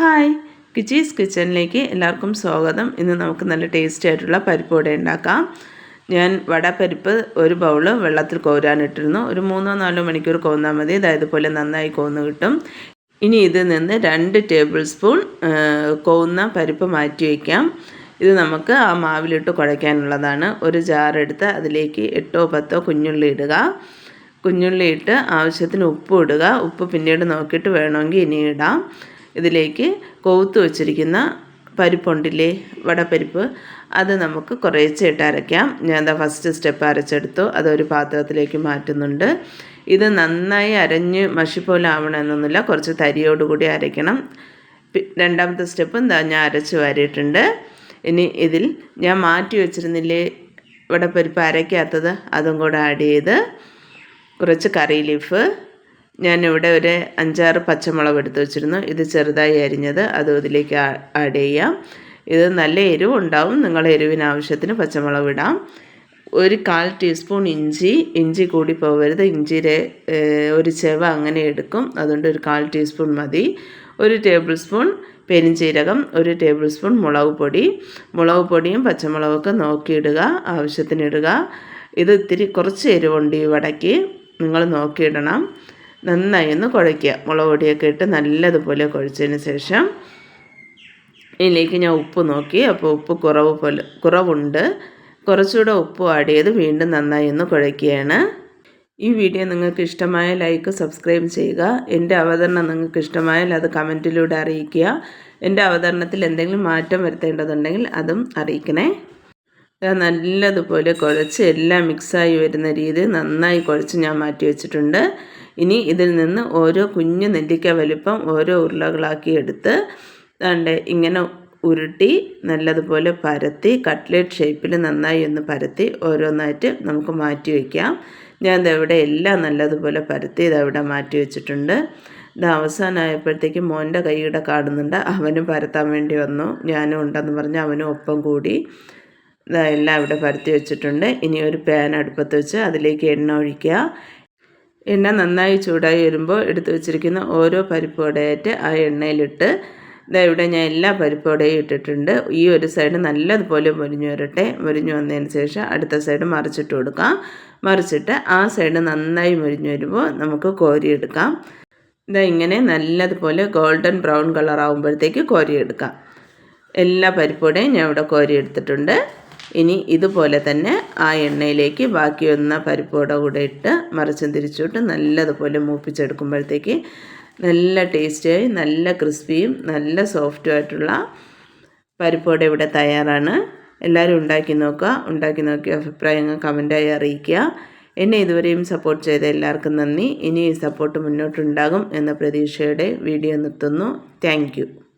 Hi. കിച്ചീസ് കിച്ചണിലേക്ക് എല്ലാവർക്കും സ്വാഗതം. ഇന്ന് നമുക്ക് നല്ല ടേസ്റ്റി ആയിട്ടുള്ള പരിപ്പ് വട ഉണ്ടാക്കാം. ഞാൻ വടപ്പരിപ്പ് ഒരു ബൗൾ വെള്ളത്തിൽ കോരാനിട്ടിരുന്നു. ഒരു മൂന്നോ നാലോ മണിക്കൂർ കോന്നാൽ മതി. അതായത് പോലെ നന്നായി കോന്ന് കിട്ടും. ഇനി ഇതിൽ നിന്ന് രണ്ട് ടേബിൾ സ്പൂൺ കോന്ന പരിപ്പ് മാറ്റി വയ്ക്കാം ഇത് നമുക്ക് ആ മാവിലിട്ട് കുഴയ്ക്കാനുള്ളതാണ്. ഒരു ജാറെടുത്ത് അതിലേക്ക് എട്ടോ പത്തോ കുഞ്ഞുള്ളി ഇടുക. കുഞ്ഞുള്ളി ഇട്ട് ആവശ്യത്തിന് ഉപ്പ് ഇടുക. ഉപ്പ് പിന്നീട് നോക്കിയിട്ട് വേണമെങ്കിൽ ഇനി ഇടാം. ഇതിലേക്ക് കൊവുത്ത് വച്ചിരിക്കുന്ന പരിപ്പുണ്ടില്ലേ വടപ്പരിപ്പ് അത് നമുക്ക് കുറേശ്ശെ ഇട്ട് അരയ്ക്കാം. ഞാൻ എന്താ ഫസ്റ്റ് സ്റ്റെപ്പ് അരച്ചെടുത്തു അതൊരു പാത്രത്തിലേക്ക് മാറ്റുന്നുണ്ട്. ഇത് നന്നായി അരഞ്ഞ് മഷി പോലെ ആവണമെന്നൊന്നുമില്ല. കുറച്ച് തരിയോടുകൂടി അരയ്ക്കണം. രണ്ടാമത്തെ സ്റ്റെപ്പ് എന്താ ഞാൻ അരച്ച് വാരിയിട്ടുണ്ട്. ഇനി ഇതിൽ ഞാൻ മാറ്റി വെച്ചിരുന്നില്ലേ വടപ്പരിപ്പ് അരയ്ക്കാത്തത്? അതും കൂടെ ആഡ് ചെയ്ത് കുറച്ച് കറി ലീഫ് ഞാനിവിടെ ഒരു അഞ്ചാറ് പച്ചമുളക് എടുത്ത് വെച്ചിരുന്നു. ഇത് ചെറുതായി അരിഞ്ഞത് അതും ഇതിലേക്ക് ആഡ് ചെയ്യാം. ഇത് നല്ല എരിവ് ഉണ്ടാവും. നിങ്ങൾ എരിവിന് ആവശ്യത്തിന് പച്ചമുളക് ഇടാം. ഒരു കാൽ ടീസ്പൂൺ ഇഞ്ചി. ഇഞ്ചി കൂടി പോകരുത് ഇഞ്ചിയുടെ ഒരു ചെവ അങ്ങനെ എടുക്കും. അതുകൊണ്ട് ഒരു കാൽ ടീസ്പൂൺ മതി. ഒരു ടേബിൾ സ്പൂൺ പെരിഞ്ചീരകം ഒരു ടേബിൾ സ്പൂൺ മുളക് പൊടി. മുളക് പൊടിയും പച്ചമുളകൊക്കെ നോക്കിയിടുക. ആവശ്യത്തിന് ഇടുക. ഇത് ഇത്തിരി കുറച്ച് എരിവുണ്ട് ഈ വടയ്ക്ക്. നിങ്ങൾ നോക്കിയിടണം. നന്നായി ഒന്ന് കുഴയ്ക്കുക. മുളക് പൊടിയൊക്കെ ഇട്ട് നല്ലതുപോലെ കുഴച്ചതിന് ശേഷം ഇതിലേക്ക് ഞാൻ ഉപ്പ് നോക്കി. അപ്പോൾ ഉപ്പ് കുറവ് പോലെ കുറവുണ്ട്. കുറച്ചുകൂടെ ഉപ്പ് ആഡ് ചെയ്ത് വീണ്ടും നന്നായി ഒന്ന് കുഴയ്ക്കുകയാണ്. ഈ വീഡിയോ നിങ്ങൾക്ക് ഇഷ്ടമായ ലൈക്ക് സബ്സ്ക്രൈബ് ചെയ്യുക. എന്റെ അവതരണം നിങ്ങൾക്ക് ഇഷ്ടമായാൽ അത് കമന്റിലൂടെ അറിയിക്കുക. എന്റെ അവതരണത്തിൽ എന്തെങ്കിലും മാറ്റം വരുത്തേണ്ടതുണ്ടെങ്കിൽ അതും അറിയിക്കണേ. നല്ലതുപോലെ കുഴച്ച് എല്ലാം മിക്സായി വരുന്ന രീതിയിൽ നന്നായി കുഴച്ച് ഞാൻ മാറ്റി വെച്ചിട്ടുണ്ട്. ഇനി ഇതിൽ നിന്ന് ഓരോ കുഞ്ഞു നെല്ലിക്ക വലിപ്പം ഓരോ ഉരുളകളാക്കി എടുത്ത് ദാണ്ട് ഇങ്ങനെ ഉരുട്ടി നല്ലതുപോലെ പരത്തി കട്ട്ലേറ്റ് ഷേപ്പിൽ നന്നായി ഒന്ന് പരത്തി ഓരോന്നായിട്ട് നമുക്ക് മാറ്റി വയ്ക്കാം ഞാൻ ഇതവിടെ എല്ലാം നല്ലതുപോലെ പരത്തി ഇതവിടെ മാറ്റി വെച്ചിട്ടുണ്ട്. ഇത് അവസാനമായപ്പോഴത്തേക്കും മോന്റെ കൈയുടെ കാണുന്നുണ്ട്. അവനും പരത്താൻ വേണ്ടി വന്നു. ഞാനും ഉണ്ടെന്ന് പറഞ്ഞ് അവനും ഒപ്പം കൂടി ഇതെല്ലാം ഇവിടെ പരത്തി വെച്ചിട്ടുണ്ട്. ഇനി ഒരു പാൻ അടുപ്പത്ത് വെച്ച് അതിലേക്ക് എണ്ണ ഒഴിക്കുക. എണ്ണ നന്നായി ചൂടായി വരുമ്പോൾ എടുത്തു വെച്ചിരിക്കുന്ന ഓരോ പരിപ്പ് വടയായിട്ട് ആ എണ്ണയിലിട്ട് ഇതാ ഇവിടെ ഞാൻ എല്ലാ പരിപ്പ് വടയും ഇട്ടിട്ടുണ്ട്. ഈ ഒരു സൈഡ് നല്ലതുപോലെ മുരിഞ്ഞു വരട്ടെ. മുരിഞ്ഞു വന്നതിന് ശേഷം അടുത്ത സൈഡ് മറിച്ചിട്ട് കൊടുക്കാം. മറിച്ചിട്ട് ആ സൈഡ് നന്നായി മുരിഞ്ഞു വരുമ്പോൾ നമുക്ക് കോരിയെടുക്കാം. ഇതാ ഇങ്ങനെ നല്ലതുപോലെ ഗോൾഡൻ ബ്രൗൺ കളർ ആകുമ്പോഴത്തേക്ക് കോരിയെടുക്കാം. എല്ലാ പരിപ്പോടെയും ഞാൻ ഇവിടെ കോരിയെടുത്തിട്ടുണ്ട്. ഇനി ഇതുപോലെ തന്നെ ആ എണ്ണയിലേക്ക് ബാക്കി വന്ന പരിപ്പോടെ കൂടെ ഇട്ട് മറിച്ചും തിരിച്ചിട്ട് നല്ലതുപോലെ മൂപ്പിച്ചെടുക്കുമ്പോഴത്തേക്ക് നല്ല ടേസ്റ്റിയായി നല്ല ക്രിസ്പിയും നല്ല സോഫ്റ്റും ആയിട്ടുള്ള പരിപ്പോടെ ഇവിടെ തയ്യാറാണ്. എല്ലാവരും ഉണ്ടാക്കി നോക്കുക. ഉണ്ടാക്കി നോക്കിയ അഭിപ്രായങ്ങൾ കമന്റായി അറിയിക്കുക. എന്നെ ഇതുവരെയും സപ്പോർട്ട് ചെയ്ത എല്ലാവർക്കും നന്ദി. ഇനി ഈ സപ്പോർട്ട് മുന്നോട്ടുണ്ടാകും എന്ന പ്രതീക്ഷയുടെ വീഡിയോ നിർത്തുന്നു. താങ്ക്